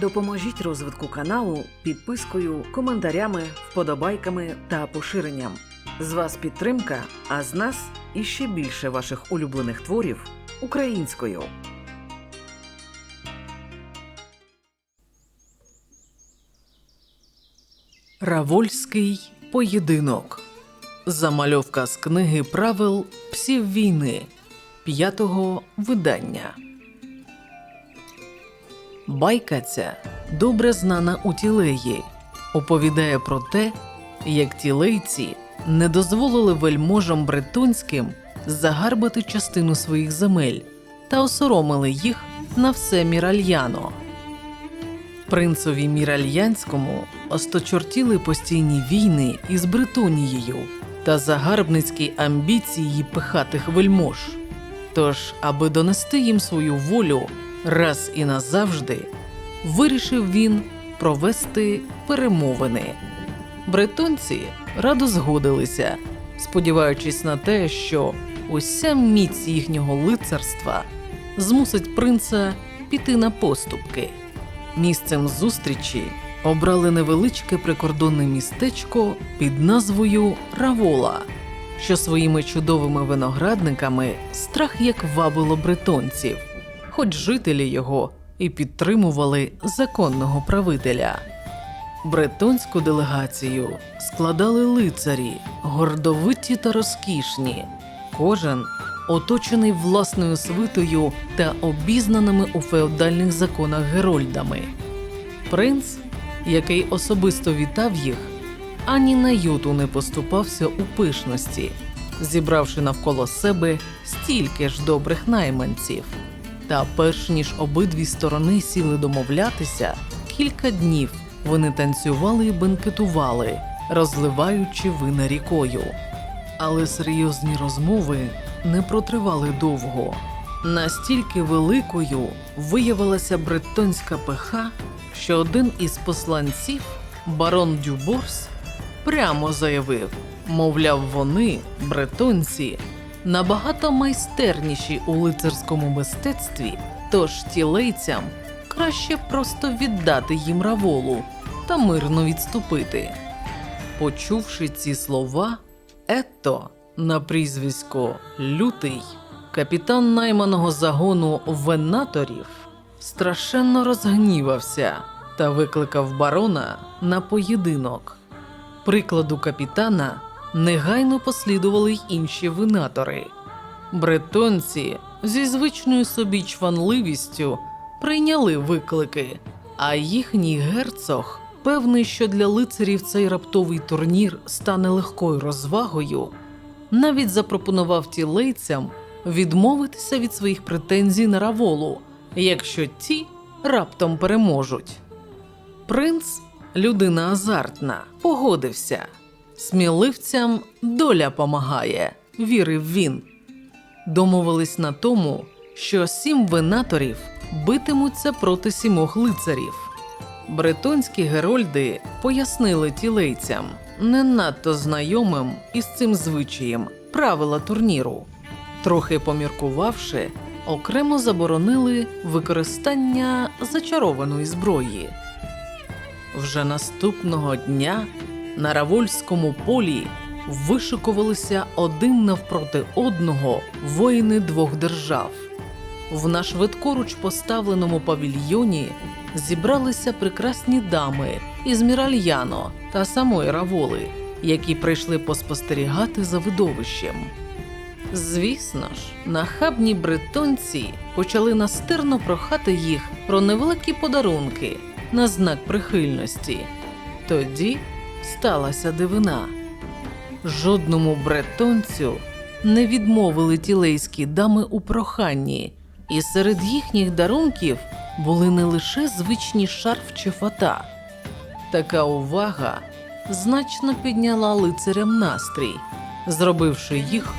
Допоможіть розвитку каналу підпискою, коментарями, вподобайками та поширенням. З вас підтримка, а з нас іще більше ваших улюблених творів українською. Равольський поєдинок. Замальовка з книги правил псів війни п'ятого видання. Байка ця добре знана у тілеї, оповідає про те, як тілейці не дозволили вельможам бретонським загарбати частину своїх земель та осоромили їх на все міральяно. Принцові Міральянському осточортіли постійні війни із Бретонією та загарбницькі амбіції пихатих вельмож. Тож, аби донести їм свою волю раз і назавжди, вирішив він провести перемовини. Бретонці радо згодилися, сподіваючись на те, що уся міць їхнього лицарства змусить принца піти на поступки. Місцем зустрічі обрали невеличке прикордонне містечко під назвою Равола, що своїми чудовими виноградниками страх як вабило бретонців, хоч жителі його і підтримували законного правителя. Бретонську делегацію складали лицарі, гордовиті та розкішні, кожен оточений власною свитою та обізнаними у феодальних законах герольдами. Принц, який особисто вітав їх, ані на юту не поступався у пишності, зібравши навколо себе стільки ж добрих найманців. Та перш ніж обидві сторони сіли домовлятися, кілька днів вони танцювали і бенкетували, розливаючи вина рікою. Але серйозні розмови не протривали довго. Настільки великою виявилася бретонська пиха, що один із посланців, барон Дюборс, прямо заявив, мовляв, вони, бретонці, набагато майстерніші у лицарському мистецтві, тож тілейцям краще просто віддати їм раволу та мирно відступити. Почувши ці слова, Етто на прізвисько Лютий, капітан найманого загону венаторів, страшенно розгнівався та викликав барона на поєдинок. Прикладу капітана негайно послідували й інші винатори. Бретонці зі звичною собі чванливістю прийняли виклики, а їхній герцог, певний, що для лицарів цей раптовий турнір стане легкою розвагою, навіть запропонував тілейцям відмовитися від своїх претензій на раволу, якщо ті раптом переможуть. Принц, людина азартна, погодився. Сміливцям доля помагає, вірив він. Домовились на тому, що сім винаторів битимуться проти сімох лицарів. Бретонські герольди пояснили тілейцям, не надто знайомим із цим звичаєм правила турніру. Трохи поміркувавши, окремо заборонили використання зачарованої зброї. Вже наступного дня на Равольському полі вишикувалися один навпроти одного воїни двох держав. В нашвидкоруч поставленому павільйоні зібралися прекрасні дами із Міральяно та самої Раволи, які прийшли поспостерігати за видовищем. Звісно ж, нахабні бретонці почали настирно прохати їх про невеликі подарунки на знак прихильності. Тоді сталася дивина. Жодному бретонцю не відмовили тілейські дами у проханні, і серед їхніх дарунків були не лише звичні шарф чи фата. Така увага значно підняла лицарям настрій, зробивши їх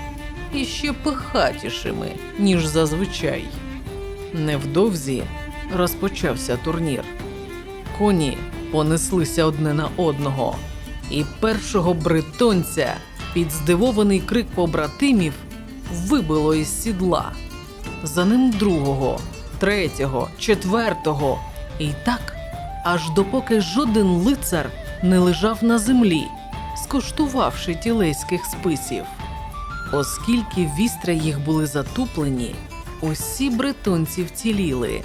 іще пихатішими, ніж зазвичай. Невдовзі розпочався турнір. Коні понеслися одне на одного, і першого бретонця під здивований крик побратимів вибило із сідла. За ним другого, третього, четвертого, і так аж допоки жоден лицар не лежав на землі, скуштувавши тілейських списів. Оскільки вістря їх були затуплені, усі бретонці вціліли,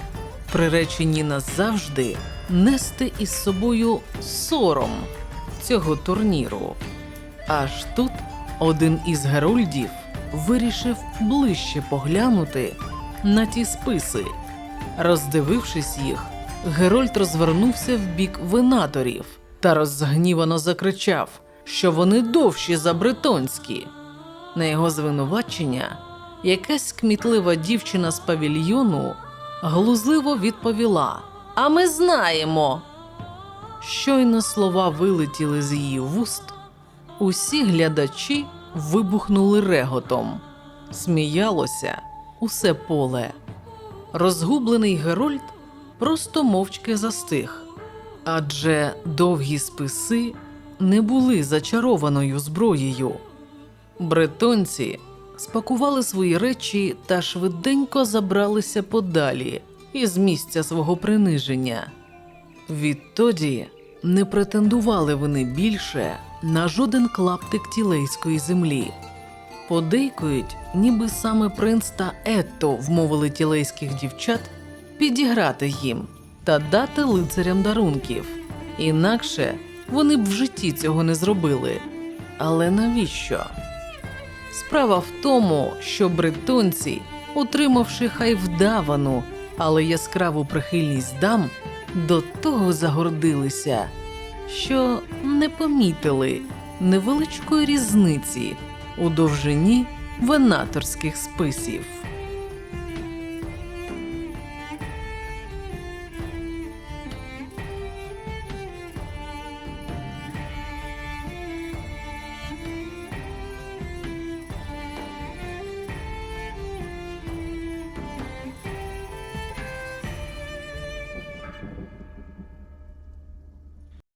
приречені назавжди нести із собою сором цього турніру. Аж тут один із герольдів вирішив ближче поглянути на ті списи. Роздивившись їх, Герольд розвернувся в бік винаторів та розгнівано закричав, що вони довші за бретонські. На його звинувачення якась кмітлива дівчина з павільйону глузливо відповіла: А ми знаємо. Щойно слова вилетіли з її вуст, усі глядачі вибухнули реготом. Сміялося усе поле. Розгублений Герольд просто мовчки застиг, адже довгі списи не були зачарованою зброєю. Бретонці спакували свої речі та швиденько забралися подалі із місця свого приниження. Відтоді не претендували вони більше на жоден клаптик тілейської землі. Подейкують, ніби саме принц та Етто вмовили тілейських дівчат підіграти їм та дати лицарям дарунків. Інакше вони б в житті цього не зробили. Але навіщо? Справа в тому, що бретонці, отримавши хай вдавану, але яскраву прихильність дам, до того загордилися, що не помітили невеличкої різниці у довжині венаторських списів.